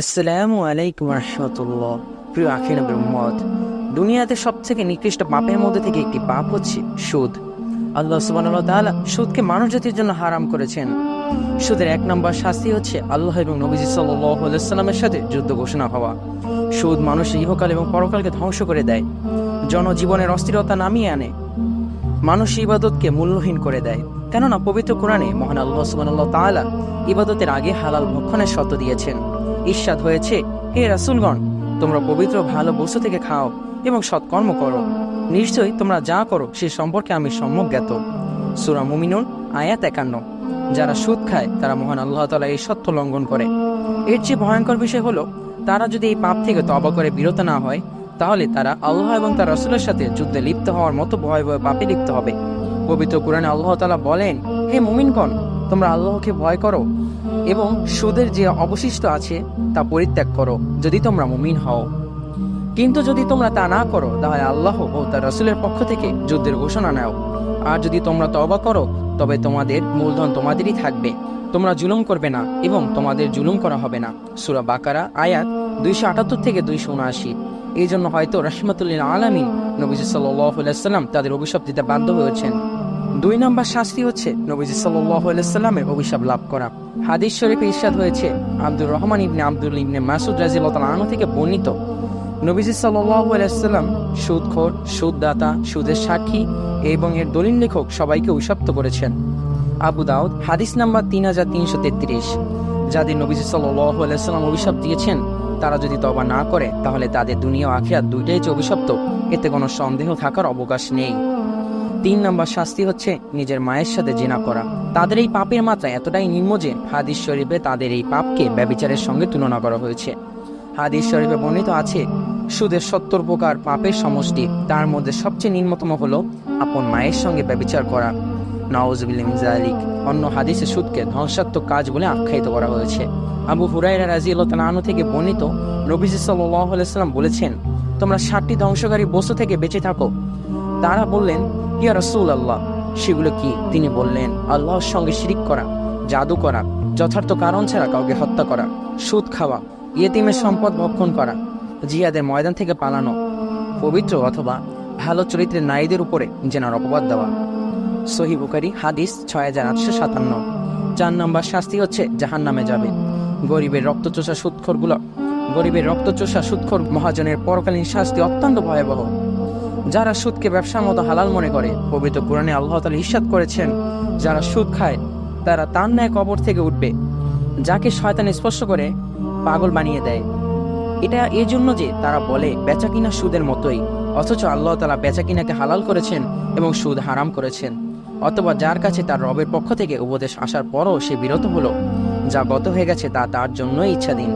আসসালামু আলাইকুম রহমতুল্লাহ প্রিয় আখির উম্মত, দুনিয়াতে সব থেকে নিকৃষ্ট পাপের মধ্যে থেকে একটি পাপ হচ্ছে সুদ। আল্লাহ সুবহানাহু তাআলা সুদকে মানব জাতির জন্য হারাম করেছেন। সুদের এক নম্বর শাস্তি হচ্ছে আল্লাহ এবং নবীজি সাল্লামের সাথে যুদ্ধ ঘোষণা হওয়া। সুদ মানুষের ইহকাল এবং পরকালকে ধ্বংস করে দেয়, জনজীবনের অস্থিরতা নামিয়ে আনে, মানুষ ইবাদতকে মূল্যহীন করে দেয়। কেননা পবিত্র কোরআনে মহান আল্লাহ সুবহানাহু তাআলা ইবাদতের আগে হালাল ভক্ষণের শর্ত দিয়েছেন। ঈর্ষাদ হয়েছে, হে রাসূলগণ, তোমরা পবিত্র ভালো বস্তু থেকে খাও এবং সৎকর্ম করো। নিশ্চয়ই তোমরা যা করো, সে সম্পর্কে আমি সম্যক জ্ঞাত। সূরা মুমিনুন, আয়াত একান্ন। যারা সুদ খায়, তারা মহান আল্লাহ তাআলা এই সত্য লঙ্ঘন করে। এর চেয়ে ভয়ঙ্কর বিষয় হলো, তারা যদি এই পাপ থেকে তবা করে বিরত না হয়, তাহলে তারা আল্লাহ এবং তার রসুলের সাথে যুদ্ধে লিপ্ত হওয়ার মতো ভয় ভয় পাপে লিপ্ত হবে। পবিত্র কোরআনে আল্লাহ তালা বলেন, হে মুমিনগণ, তোমরা আল্লাহকে ভয় করো এবং সুদের যে অবশিষ্ট আছে, তা পরিত্যাগ করো, যদি তোমরা মুমিন হও। কিন্তু যদি তোমরা তা না করো, তাহলে আল্লাহ ও তার রসুলের পক্ষ থেকে যুদ্ধের ঘোষণা নাও। আর যদি তোমরা তবা করো, তবে তোমাদের মূলধন তোমাদেরই থাকবে। তোমরা জুলুম করবে না এবং তোমাদের জুলুম করা হবে না। সুরা বাকারা, আয়াত দুইশো আটাত্তর থেকে দুইশো উনআশি। এই জন্য হয়তো রহমতুল্লিল আলমিন নবীজ সাল্লাম তাদের অভিশাপ দিতে বাধ্য হয়েছেন। দুই নম্বর শাস্তি হচ্ছে নবীজি সাল্লামের অভিশাপ লাভ করা। হাদিস শরীফে ইরশাদ হয়েছে, আব্দুর রহমান ইবনে আব্দুল ইবনে মাসুদ রাজিল আনু থেকে বর্ণিত, নবীজি সাল্লাম সুদখোর, সুদদাতা, সুদের সাক্ষী এবং এর দলিল লেখক সবাইকে অভিশপ্ত করেছেন। আবু দাউদ, হাদিস নাম্বার তিন হাজার তিনশো তেত্রিশ। যাদের নবীজি সাল্লাম অভিশাপ দিয়েছেন, তারা যদি তবা না করে, তাহলে তাদের দুনিয়া আখিরাত দুইটাই যে অভিশপ্ত, এতে কোনো সন্দেহ থাকার অবকাশ নেই। তিন নম্বর শাস্তি হচ্ছে নিজের মায়ের সাথে জেনা করা। তাদের এই পাপের মাত্রা এতটাই নিম্ন যে হাদিস শরীফে তাদের এই পাপকে ব্যবিচারের সঙ্গে তুলনা করা হয়েছে। হাদিস শরীফে বর্ণিত আছে, সুদের সত্তর প্রকার পাপের সমষ্টি, তার মধ্যে সবচেয়ে নিম্নতম হলো আপন মায়ের সঙ্গে ব্যবিচার করা। নওয়াজবিলিক অন্য হাদিসে সুদকে ধ্বংসাত্মক কাজ বলে আখ্যায়িত করা হয়েছে। আবু হুরাইরা রাজি আল্লাহ থেকে বর্ণিত নবীজি সাল্লাম বলেছেন, তোমরা ষাটটি ধ্বংসকারী বস্তু থেকে বেঁচে থাকো। তারা বললেন ইয়া রসুল আল্লাহ সেগুলো কি? তিনি বললেন, আল্লাহর সঙ্গে শিরিক করা, জাদু করা, যথার্থ কারণ ছাড়া কাউকে হত্যা করা, সুদ খাওয়া, ইয়েতিমের সম্পদ ভক্ষণ করা জিয়াদের ময়দান থেকে পালানো, পবিত্র অথবা ভালো চরিত্রের নারীদের উপরে জেনার অপবাদ দেওয়া। সহি হাদিস ছয় হাজার আটশো সাতান্ন। চার নম্বর শাস্তি হচ্ছে জাহান নামে যাবে। গরিবের রক্তচোষা সুৎখরগুলো, গরিবের রক্তচোষা সুৎখর মহাজনের পরকালীন শাস্তি অত্যন্ত ভয়াবহ। যারা সুদকে ব্যবসার মতো হালাল মনে করে। পবিত্র কোরআনে আল্লাহ তালা ইস্বাদ করেছেন, যারা সুদ খায়, তারা তার ন্যায় কবর থেকে উঠবে, যাকে শয়তান স্পর্শ করে পাগল বানিয়ে দেয়। এটা এই জন্য যে তারা বলে, বেচা কিনা সুদের মতোই। অথচ আল্লাহ তালা বেচা কিনাকে হালাল করেছেন এবং সুদ হারাম করেছেন। অথবা যার কাছে তার রবের পক্ষ থেকে উপদেশ আসার পরও সে বিরত হলো, যা গত হয়ে গেছে তা তার জন্যই ইচ্ছাধীন।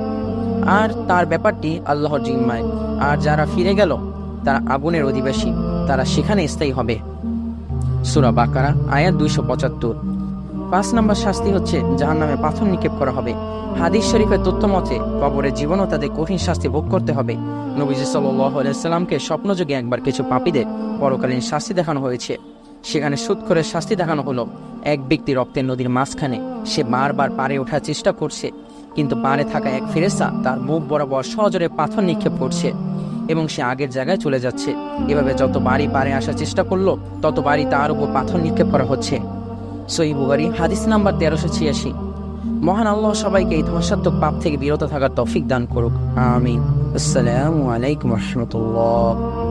আর তার ব্যাপারটি আল্লাহর জিম্মায়। আর যারা ফিরে গেল তারা আগুনের অধিবাসী। তারা সেখানে স্থায়ী হবে। সুরা বাকারা, আয়াত দুইশো পঁচাত্তর। পাঁচ নম্বর শাস্তি হচ্ছে যাহার নামে পাথর নিক্ষেপ করা হবে। হাদিস শরীফের তথ্য মতে কবরের জীবনও তাদের কঠিন শাস্তি ভোগ করতে হবে। নবীজি সাল্লামকে স্বপ্নযোগে একবার কিছু পাপীদের পরকালীন শাস্তি দেখানো হয়েছে। সেখানে করে শাস্তি দেখানো হলো। এক ব্যক্তি রক্তের নদীর মাঝখানে সে বারবার পারে ওঠার চেষ্টা করছে, কিন্তু পারে থাকা এক ফেরেস্তা তার মুখ বরাবর সহজরে পাথর নিক্ষেপ করছে। এবং সে আগের জায়গায় চলে যাচ্ছে। এভাবে যত বাড়ি পারে আসার চেষ্টা করল, তত বাড়ি তার উপর পাথর নিক্ষেপ করা হচ্ছে। সই বুগারি হাদিস নাম্বার তেরোশো ছিয়াশি। মহান আল্লাহ সবাইকে এই ধ্বংসাত্মক পাপ থেকে বিরত থাকার তফিক দান করুক। আমিন। আসসালামু আলাইকুম রহমতুল্লাহ।